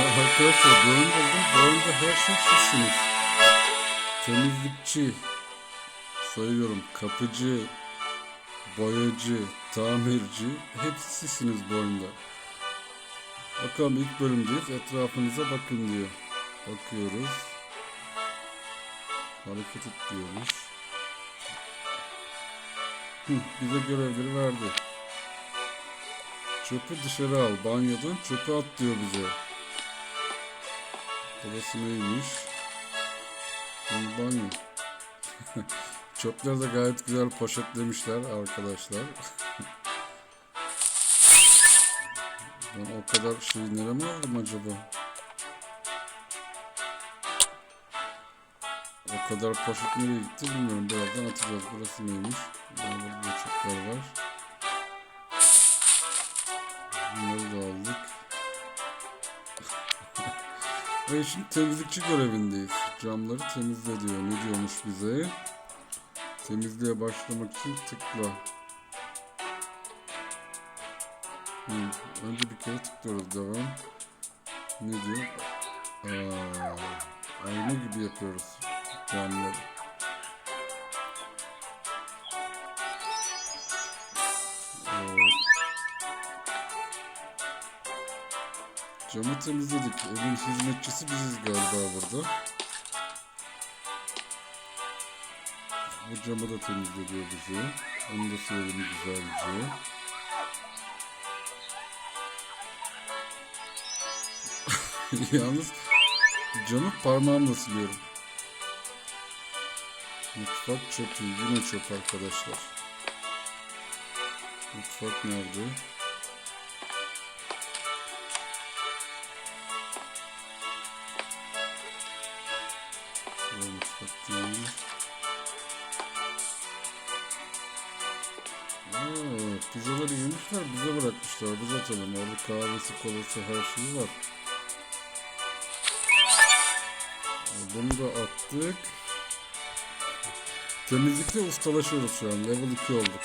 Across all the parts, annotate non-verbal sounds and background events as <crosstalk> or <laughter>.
Arkadaşlar oyun buldum. Bu oyunda her şey sizsiniz. Temizlikçi, sayıyorum kapıcı, boyacı, tamirci hepsi sizsiniz bu oyunda. Bakalım ilk bölümdeyiz. Etrafınıza bakın diyor. Bakıyoruz. Hareket et diyormuş. Hı, bize görevleri verdi. Çöpü dışarı al. Banyodan çöpü at diyor bize. Burası neymiş? Banyo. <laughs> Çöpleri de gayet güzel poşetlemişler arkadaşlar. <laughs> ben o kadar şeyi nereye aldım acaba? O kadar poşet nereye gitti bilmiyorum. Birazdan atacağız. Burası neymiş? Burada çöpler var. Bunları da aldık. Ve şimdi temizlikçi görevindeyiz. Camları temizle diyor. Ne diyormuş bize? Temizliğe başlamak için tıkla. Hı, önce bir kere tıklıyoruz. Devam. Ne diyor? Aa, ayna gibi yapıyoruz camları. Camı temizledik. Evin hizmetçisi biziz galiba burada. Bu camı da temizle diyor bize. Onu da silelim güzelce. <laughs> Yalnız camı parmağımla siliyorum. Mutfak çöpü. Yine çöp arkadaşlar. Mutfak nerede? Yemişler bize bırakmışlar. Biz atalım. Orada kahvesi, kolası her şeyi var. Bunu da attık. Temizlikte ustalaşıyoruz şu an. Level 2 olduk.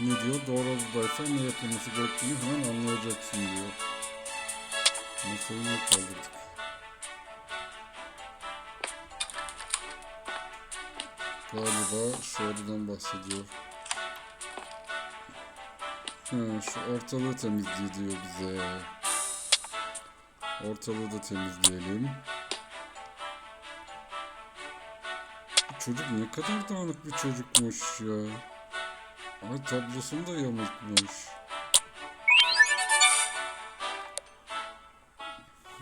Ne diyor? Doğru yoldaysan ne yapılması gerektiğini hemen anlayacaksın diyor. Masayı yok kaldırdık. Galiba şu bahsediyor. Ha, şu ortalığı temizliği diyor bize. Ortalığı da temizleyelim. Çocuk ne kadar dağınık bir çocukmuş ya. Ay tablosunu da yamultmuş.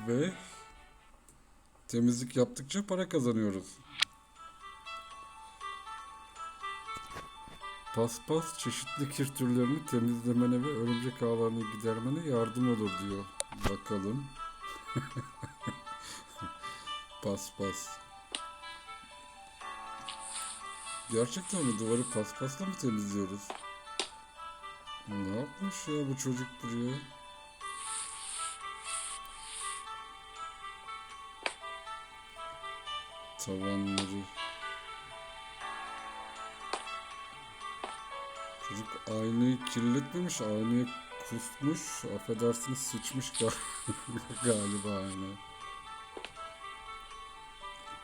Ve temizlik yaptıkça para kazanıyoruz. Paspas çeşitli kir türlerini temizlemene ve örümcek ağlarını gidermene yardım olur diyor. Bakalım. <laughs> Paspas. Gerçekten mi duvarı paspasla mı temizliyoruz? Ne yapmış ya bu çocuk buraya? Tavanları. Çocuk aynayı kirletmemiş, aynayı kusmuş, affedersiniz sıçmış gal- <laughs> galiba ayna.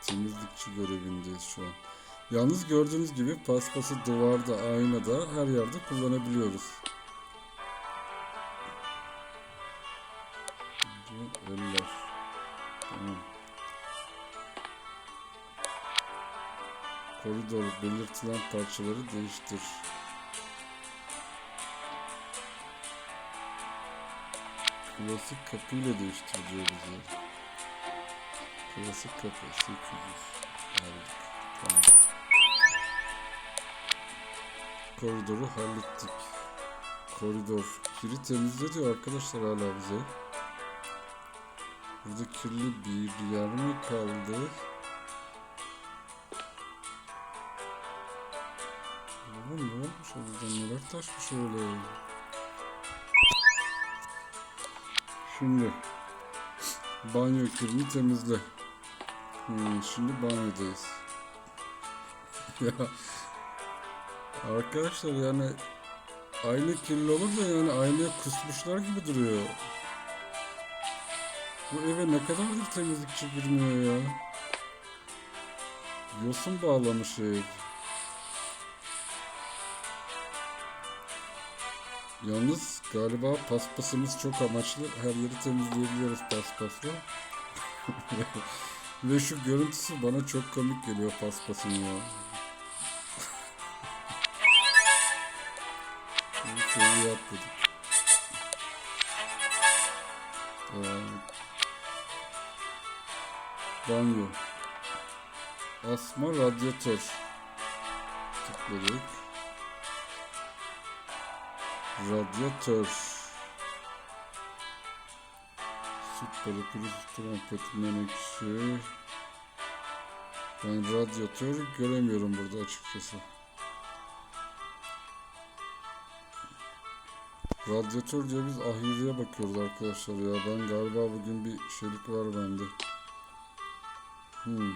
Temizlikçi görevindeyiz şu an. Yalnız gördüğünüz gibi paspası duvarda, aynada, her yerde kullanabiliyoruz. Eller. Tamam. Koridor belirtilen parçaları değiştir. Klasik kapıyla değiştiriliyor bize. Klasik kapı 800 aldık. Tamam. Koridoru hallettik. Koridor. Kiri temizle diyor arkadaşlar hala bize. Burada kirli bir yer mi kaldı? Oğlum ne olmuş orada? Neler taşmış öyle? Şimdi banyo kirini temizle. Hmm, şimdi banyodayız. <laughs> ya arkadaşlar yani ayna kirli olur da yani aynaya kusmuşlar gibi duruyor. Bu eve ne kadardır temizlikçi girmiyor ya. Yosun bağlamış ev. Yalnız galiba paspasımız çok amaçlı. Her yeri temizleyebiliyoruz paspasla. <laughs> Ve şu görüntüsü bana çok komik geliyor paspasın ya. Seviye atladık. Tamam. Banyo. Asma radyatör. Tıkladık. Radyatör. Süt balı, pürüz, trompet, menekşe. Ben radyatör göremiyorum burada açıkçası. Radyatör diye biz ahiriye bakıyoruz arkadaşlar ya. Ben galiba bugün bir şeylik var bende. Hmm.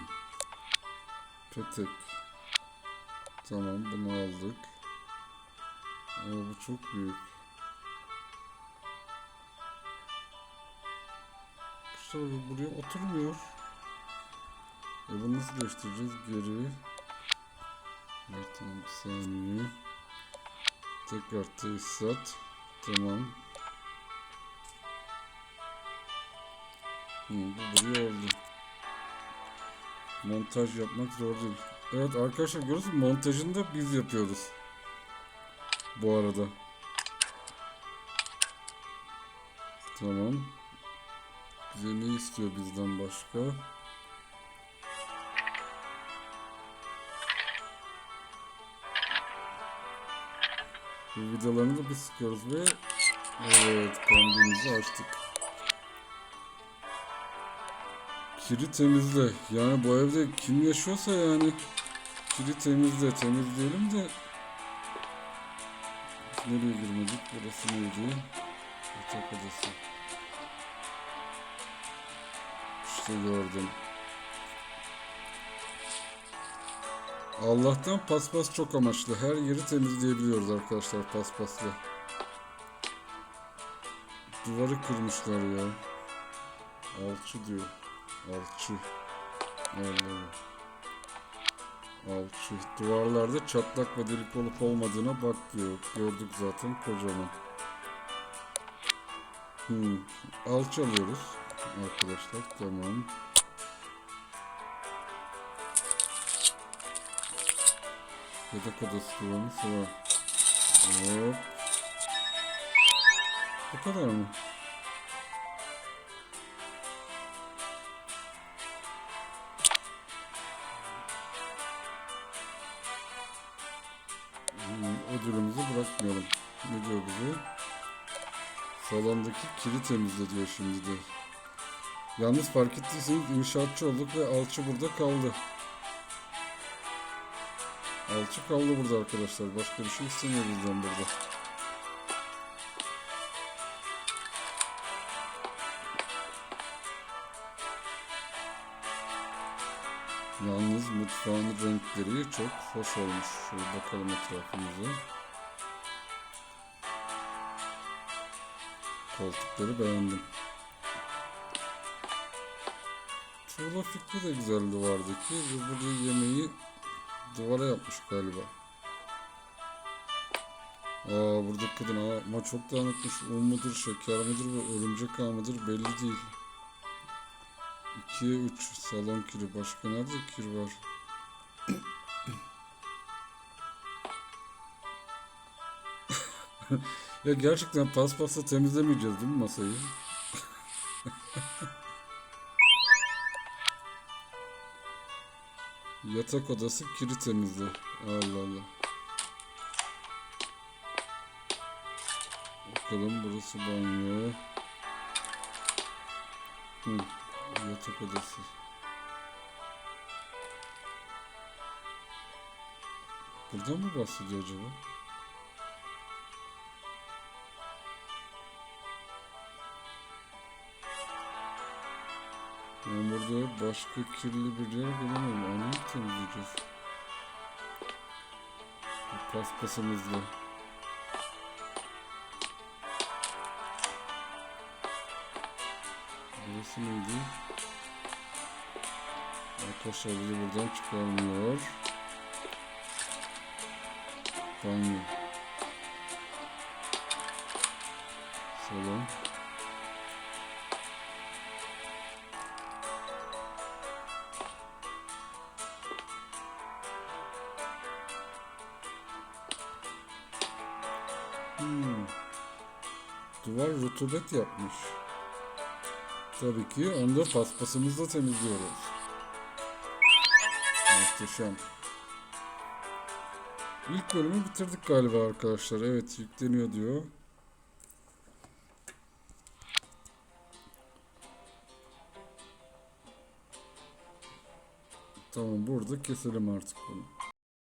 Petek. Tamam bunu aldık. Ama bu çok büyük. Bu buraya oturmuyor. E bunu nasıl değiştireceğiz? Geri. Evet, tamam bir saniye. Tekrar tesisat. Tamam. Hı, bu buraya oldu. Montaj yapmak zor değil. Evet arkadaşlar görüyorsunuz montajını da biz yapıyoruz. Bu arada. Tamam. Bize ne istiyor bizden başka? Bu vidalarını da biz sıkıyoruz ve evet kombimizi açtık. Kiri temizle. Yani bu evde kim yaşıyorsa yani kiri temizle temizleyelim de Nereye girmedik? Burası neydi? Yatak odası. İşte gördüm. Allah'tan paspas çok amaçlı. Her yeri temizleyebiliyoruz arkadaşlar paspasla. Duvarı kırmışlar ya. Alçı diyor. Alçı. Allah Allah. Alçı. Duvarlarda çatlak ve delik olup olmadığına bak diyor. Gördük zaten kocaman. Hmm. Alçı alıyoruz. Arkadaşlar tamam. Yatak odası duvarı sıra. Hop. Bu kadar mı? Ödülümüzü bırakmayalım. Ne diyor bize? Salondaki kiri temizle diyor şimdi de. Yalnız fark ettiyseniz inşaatçı olduk ve alçı burada kaldı. Alçı kaldı burada arkadaşlar. Başka bir şey istemiyor bizden burada. Yalnız mutfağın renkleri çok hoş olmuş. Şöyle bakalım etrafımıza. Koltukları beğendim. Tuğla fikri de güzel duvardaki ve burada yemeği duvara yapmış galiba. Aa burada kadın ama çok dağınıkmış. Un mudur, şeker midir ve örümcek ağı mıdır belli değil. 2'ye 3 salon kiri. Başka nerede kir var? <laughs> ya gerçekten paspasla temizlemeyeceğiz değil mi masayı? <laughs> Yatak odası kiri temizle. Allah Allah. Bakalım burası banyo. Hı, yatak odası. Buradan mı bahsediyor acaba? Ben burada başka kirli bir yer bulamıyorum. Onu mu temizleyeceğiz? Paspasımızla. Burası? Arkadaşlar bizi buradan çıkarmıyor. Banyo. Salon. Hmm. Duvar rutubet yapmış. Tabii ki onu da paspasımızla temizliyoruz. Muhteşem. İlk bölümü bitirdik galiba arkadaşlar. Evet yükleniyor diyor. Tamam burada keselim artık bunu.